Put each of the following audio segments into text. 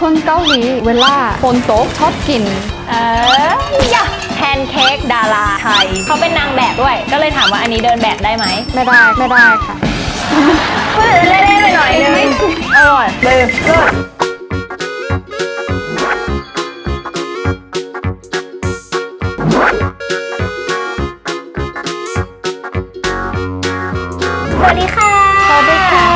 คนเกาหลีเวลาฝนตกชอบกิน เออยะแพนเค้กดาราไทยเขาเป็นนางแบบด้วย ก็เลยถามว่าอันนี้เดินแบบได้ไหมไม่ได้ไม่ได้ค่ะเพื่อเล่นๆไปหน่อยนึงอร่อยเลยเลิศสวัสดีค่ะ สวัสดีค่ะ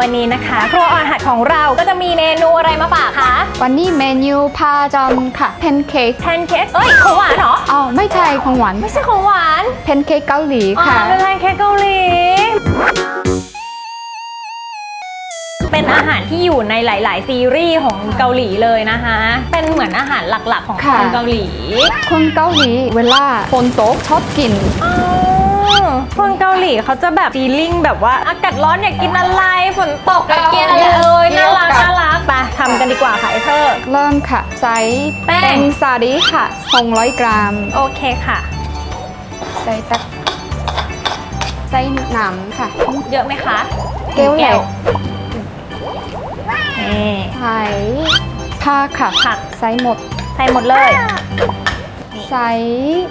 วันนี้นะคะ ครัวออนหัดของเราก็จะมีเมนูอะไรมาฝากคะวันนี้เมนูพาจอมค่ะแพนเค้กแพนเค้กเอ้ยของหวานเหรออ้าวไม่ใช่ของหวานไม่ใช่ของหวานแพนเค้กเกาหลีอ๋อค่ะ เป็นแพนเค้กเกาหลี เป็นอาหารที่อยู่ในหลาย ๆ ซีรีส์ของเกาหลีเลยนะคะ เป็นเหมือนอาหารหลักๆ ของคนเกาหลีคนเกาหลีเวลาฝนตกชอบกิน อ๋อ คนเกาหลีเขาจะแบบฟีลลิ่งแบบว่าอากาศร้อนอยากกินอะไรฝนตกอยากกินอะไรเอ่ยน่ารักน่ารักไปทำกันดีกว่าค่ะไอเธอร์ เริ่มค่ะใส่แป้ง เป็นซาดีค่ะ200 กรัม โอเคค่ะ ใส่ตักใส่น้ำค่ะ เยอะไหมคะแก้วใหญ่นี่ใส่ผักค่ะ ผัก ใส่หมด ใส่หมดเลย ใส่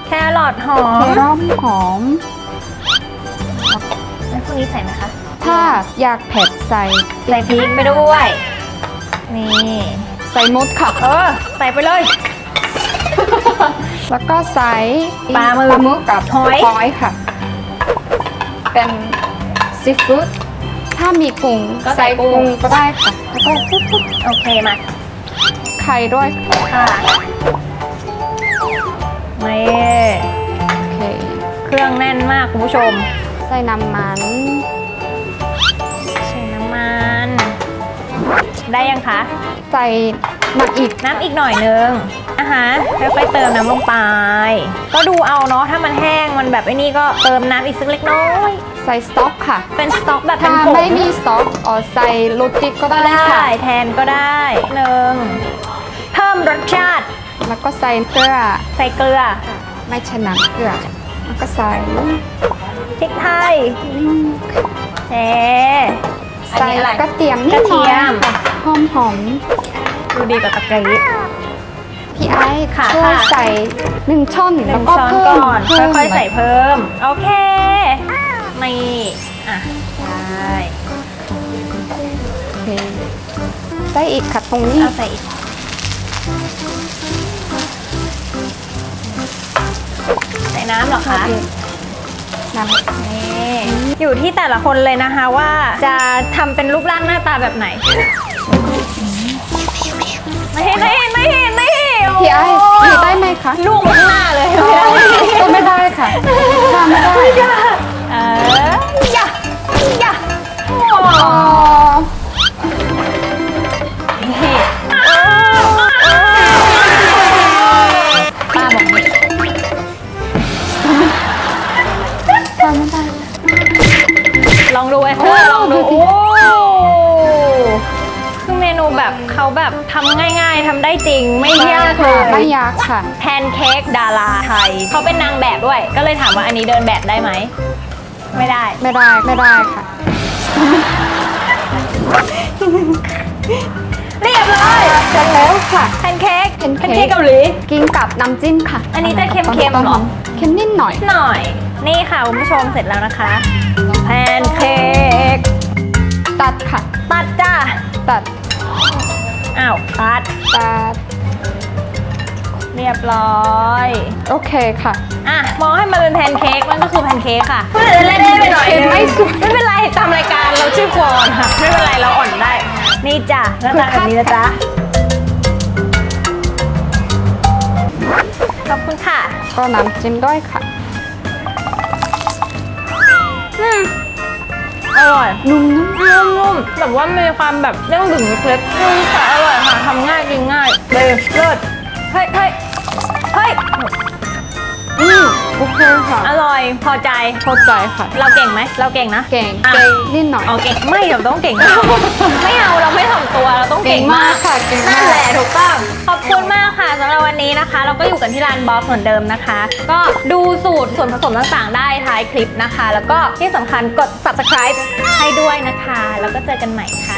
แครอทหอเคมรอมหอมแล้ วพวกนี้ใส่ไหมคะ ถ้าอยากเผ็ดใส่ใส่พริกไปด้วย นี่ ใส่หมดค่ะ เออ ใส่ไปเลย แล้วก็ใส่ปลาหมึกปลาหมึกกับหอย หอยค่ะ เป็นซีฟู้ดถ้ามีกุ้งก็ใส่ใส่กุ้งกุ้ง ก็ได้ค่ะ แล้วก็ปุ๊บปุ๊บโอเคมา ไข่ด้วยค่ะนี่โอเคเครื่องแน่นมากคุณผู้ชม ใส่น้ำมันใส่น้ำมัน ได้ยังคะ ใส่น้ำอีกน้ำอีกหน่อยนึงนะคะค่อยๆเติมน้ำลงไป ก็ดูเอาเนาะถ้ามันแห้งมันแบบไอ้นี่ก็เติมน้ำอีกสักเล็กน้อยใส่สต๊อกค่ะ เป็นสต๊อกแบบเป็ถ้านผงไม่มีสต๊อกอ๋อใส่โรตีก็ก็ได้ได้ค่ะแทนก็ได้หนึ่งเพิ่มรสชาติ แล้วก็ใส่เกลือใส่เกลือ ไม่ใช่น้ำเกลือ แล้วก็ใส่พริกไทยเอ๊ะอันใส่นี้อะไรกระเทียมนิดกระหเทีน่อยยม ค่ะหอมหอมดูดีกับตะกรีๆพี่ไอ้ค่ะช่วยค่ะ ใส่หนึ่งช้อนหนึ่แล้วงก็ช้อนเพิ่มก่อน เพิ่มค่อยๆ ใส่เพิ่ม โอเค นี่ อะได้โอเคใส่อีกค่ะตรงนี้ เอาใส่อีก น้ำเหรอคะน้ำนี่อยู่ที่แต่ละคนเลยนะคะว่าจะทำเป็นรูปร่างหน้าตาแบบไหน ไม่เห็นไม่เห็นไม่เห็นไม่เห็นพี่ไอ้โพี่ได้ไหมคะลูกมาข้างหน้าเลย ก็ไม่ได้ค่ะทำไม่ได้ เมนูแบบเขาแบบทำง่ายๆทำได้จริง ไม่ยากเลไม่ยยากค่ะ แพนเค้กดาราไทยเขาเป็นนางแบบด้วย ก็เลยถามว่าอันนี้เดินแบบได้ไหม ไม่ได้ ไม่ได้ไม่ได้ค่ะ เรียบร้อยเสร็จแล้วค่ะ แพนเค้กแพนเค้กเค้กเกาหลี กินกับน้ำจิ้มค่ะอันนี้จะเค็มๆเหรอ เค็มนิดหน่อย หน่อย นี่ค่ะคุณผู้ชมเสร็จแล้วนะคะ แพนเค้กตัดค่ะ ตัดจ้าตัด อ้าวตัดตัดเรียบร้อย โอเคค่ะ อะ มองให้มันเป็นแพนเค้กมันก็คือแพนเค้กค่ะเล่นๆไปหน่อยเค็มไม่สุดไม่เป็นไรตามรายการเราชื่อครัวอ่อนค่ะ ไม่เป็นไรเราอ่อนได้ นี่จ้ะหน้าตาแบบนี้นะจ๊ะขอบคุณค่ะก็น้ำจิ้มด้วยค่ะ อืมอร่อย นุ่ม นุ่มๆแบบว่ามีความแบบเด้งดึงเล็กนุ่มแต่อร่อยค่ะทำง่ายกินง่ายเลยเลิศเฮ้ยเฮ้ย คค่ะ อร่อยพอใจ เข้าใจค่ะ เราเก่งไหมเราเก่งนะเก่งอะเก่งนิดหน่อย เอาเก่งไม่เราต้องเก่ง ไม่เอาเราไม่ถ่อมตัวเราต้องเก่งมากเก่งมากค่ะเก่งมาก นั่นแหละถูกต้องขอบคุณมากค่ะสำหรับวันนี้นะคะ เราก็อยู่กันที่ร้านบ๊อบเหมือนเดิมนะคะ ก็ดูสูตรส่วนผสมต่างๆ ได้ท้ายคลิปนะคะ แล้วก็ที่สำคัญกด subscribe ให้ด้วยนะคะ แล้วก็เจอกันใหม่ค่ะ